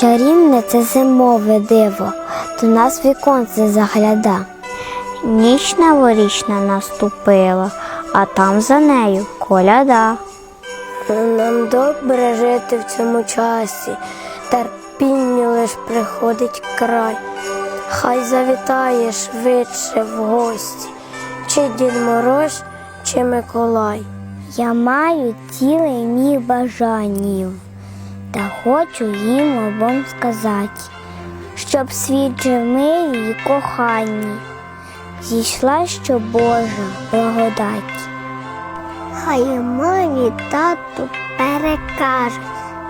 Чарівне це зимове диво, до нас віконце загляда. Ніч новорічна наступила, а там за нею коляда. Нам добре жити в цьому часі, терпінню лиш приходить край. Хай завітає швидше в гості, чи Дід Мороз, чи Миколай. Я маю цілий мій бажанів, та хочу їм обом сказати, щоб світ жив милі і коханні, зійшла що Божа благодать. Хай мамі тату перекажуть,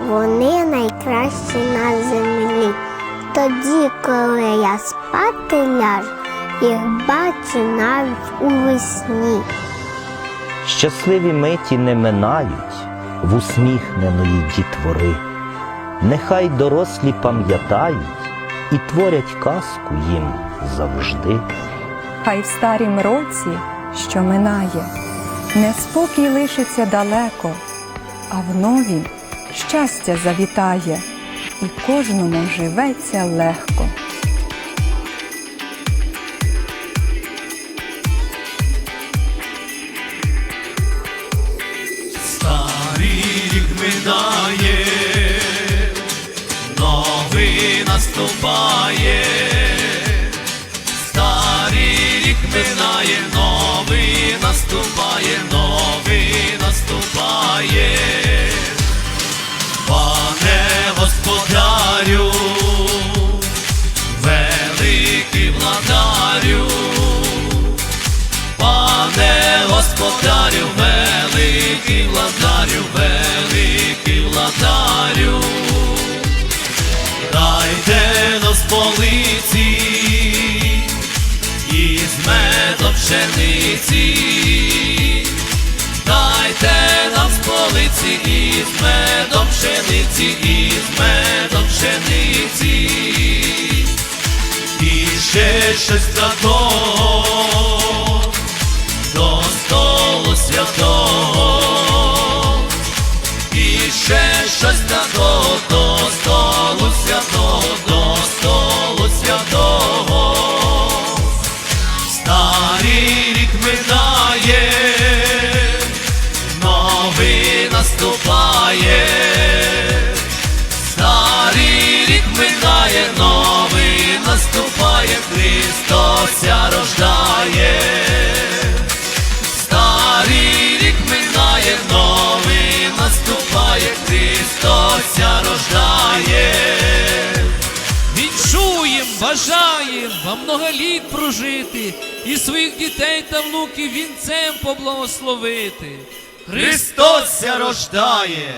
вони найкращі на землі. Тоді, коли я спати ляжу, їх бачу навіть у весні. Щасливі миті не минають в усміхненої дітвори. Нехай дорослі пам'ятають і творять казку їм завжди. Хай в старім році, що минає, неспокій лишиться далеко, а в новім щастя завітає, і кожному живеться легко. Наступає, старий рік минає, новий наступає, новий наступає, пане господарю, великий владарю. Пане господарю, великий владарю, великий владарю, із медом пшениці, дайте нам з полиці і з медом пшениці, і з медом пшениці, і ще щось такого Рік минає, новий наступає. Старий рік минає, новий наступає, Христос ся рождає. Старий рік минає, новий наступає, Христос ся рождає. Вінчуєм, бажаєм вам много літ прожити і своїх дітей та внуків вінцем поблагословити. Христос рождає.